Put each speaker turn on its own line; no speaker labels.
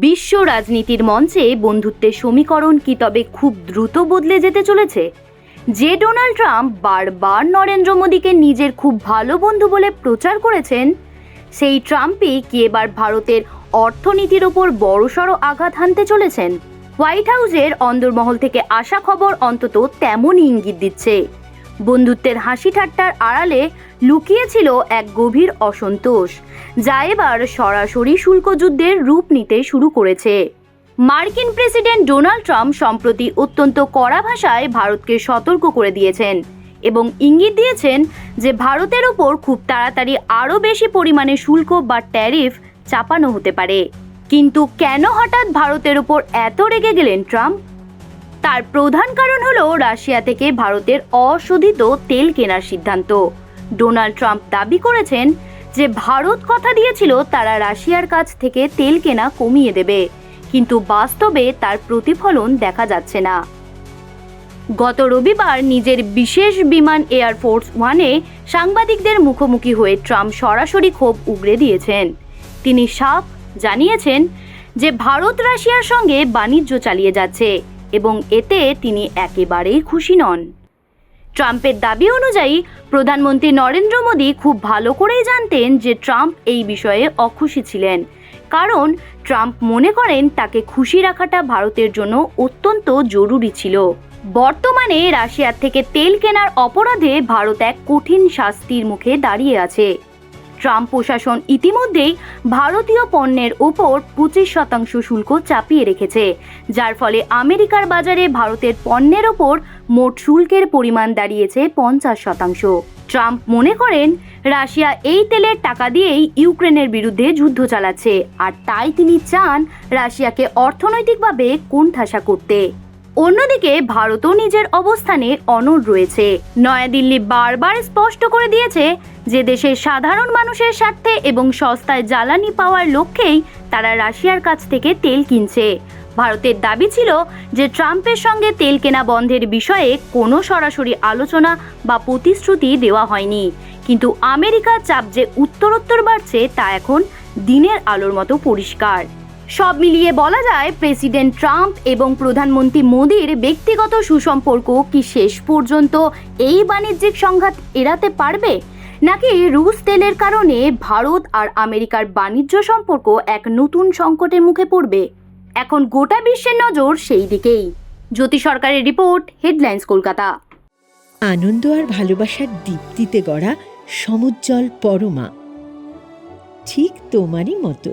বিশ্ব রাজনীতির মঞ্চে বন্ধুত্বের সমীকরণ কি তবে খুব দ্রুত বদলে যেতে চলেছে? যে ডোনাল্ড ট্রাম্প বারবার নরেন্দ্র মোদীকে নিজের খুব ভালো বন্ধু বলে প্রচার করেছেন, সেই ট্রাম্পই কি এবার ভারতের অর্থনীতির ওপর বড়সড় আঘাত হানতে চলেছেন? হোয়াইট হাউসের অন্দরমহল থেকে আসা খবর অন্তত তেমনই ইঙ্গিত দিচ্ছে। বন্ধুত্বের হাসি ঠাট্টার আড়ালে লুকিয়েছিল এক গভীর অসন্তোষ, যা এবার সরাসরি শুল্ক যুদ্ধের রূপ নিতে শুরু করেছে। মার্কিন প্রেসিডেন্ট ডোনাল্ড ট্রাম্প সম্প্রতি অত্যন্ত কড়া ভাষায় ভারতকে সতর্ক করে দিয়েছেন এবং ইঙ্গিত দিয়েছেন যে ভারতের ওপর খুব তাড়াতাড়ি আরও বেশি পরিমাণে শুল্ক বা ট্যারিফ চাপানো হতে পারে। কিন্তু কেন হঠাৎ ভারতের ওপর এত রেগে গেলেন ট্রাম্প? তার প্রধান কারণ হলো রাশিয়া থেকে ভারতের অশোধিত তেল কেনার সিদ্ধান্ত। ডোনাল্ড ট্রাম্প দাবি করেছেন যে ভারত কথা দিয়েছিল তারা রাশিয়ার কাছ থেকে তেল কেনা কমিয়ে দেবে, কিন্তু বাস্তবে তার প্রতিফলন দেখা যাচ্ছে না। গত রবিবার নিজের বিশেষ বিমান এয়ারফোর্স ওয়ানে সাংবাদিকদের মুখোমুখি হয়ে ট্রাম্প সরাসরি ক্ষোভ উগড়ে দিয়েছেন। তিনি সাফ জানিয়েছেন যে ভারত রাশিয়ার সঙ্গে বাণিজ্য চালিয়ে যাচ্ছে এবং এতে তিনি একেবারেই খুশি নন। ট্রাম্পের দাবি অনুযায়ী, প্রধানমন্ত্রী নরেন্দ্র মোদী খুব ভালো করেই জানতেন যে ট্রাম্প এই বিষয়ে অখুশি ছিলেন। কারণ, ট্রাম্প মনে করেন তাকে খুশি রাখাটা ভারতের জন্য অত্যন্ত জরুরি ছিল। বর্তমানে রাশিয়ার থেকে তেল কেনার অপরাধে ভারত এক কঠিন শাস্তির মুখে দাঁড়িয়ে আছে। ট্রাম্প প্রশাসন ইতিমধ্যেই ভারতীয় পণ্যের ওপর পঁচিশ শতাংশ শুল্ক চাপিয়ে রেখেছে, যার ফলে আমেরিকার বাজারে ভারতের পণ্যের ওপর মোট শুল্কের পরিমাণ দাঁড়িয়েছে পঞ্চাশ শতাংশ। ট্রাম্প মনে করেন, রাশিয়া এই তেলের টাকা দিয়েই ইউক্রেনের বিরুদ্ধে যুদ্ধ চালাচ্ছে, আর তাই তিনি চান রাশিয়াকে অর্থনৈতিকভাবে কোণঠাসা করতে। অন্যদিকে ভারতও নিজের অবস্থানে অনড় রয়েছে। নয়াদিল্লি বারবার স্পষ্ট করে দিয়েছে যে দেশের সাধারণ মানুষের স্বার্থে এবং সস্তায় জ্বালানি পাওয়ার লক্ষ্যেই তারা রাশিয়ার কাছ থেকে তেল কিনছে। ভারতের দাবি ছিল যে ট্রাম্পের সঙ্গে তেল কেনা বন্ধের বিষয়ে কোনো সরাসরি আলোচনা বা প্রতিশ্রুতি দেওয়া হয়নি। কিন্তু আমেরিকার চাপ যে উত্তরোত্তর বাড়ছে তা এখন দিনের আলোর মতো পরিষ্কার। সব মিলিয়ে বলা যায় প্রেসিডেন্ট ট্রাম্প এবং প্রধানমন্ত্রী মোদীর ব্যক্তিগত সুসম্পর্ক কি শেষ পর্যন্ত এই বাণিজ্যিক সংঘাত এড়াতে পারবে? নাকি রুশ তেলের কারণে ভারত আর আমেরিকার বাণিজ্য সম্পর্ক এক নতুন সংকটের মুখে পড়বে? এখন গোটা বিশ্বের নজর সেই দিকেই। জ্যোতি সরকারের রিপোর্ট, হেডলাইন্স কলকাতা।
আনন্দ আর ভালোবাসার দীপ্তিতে গড়া সমুজ্জ্বল পরমা। ঠিক তোমারই মতো।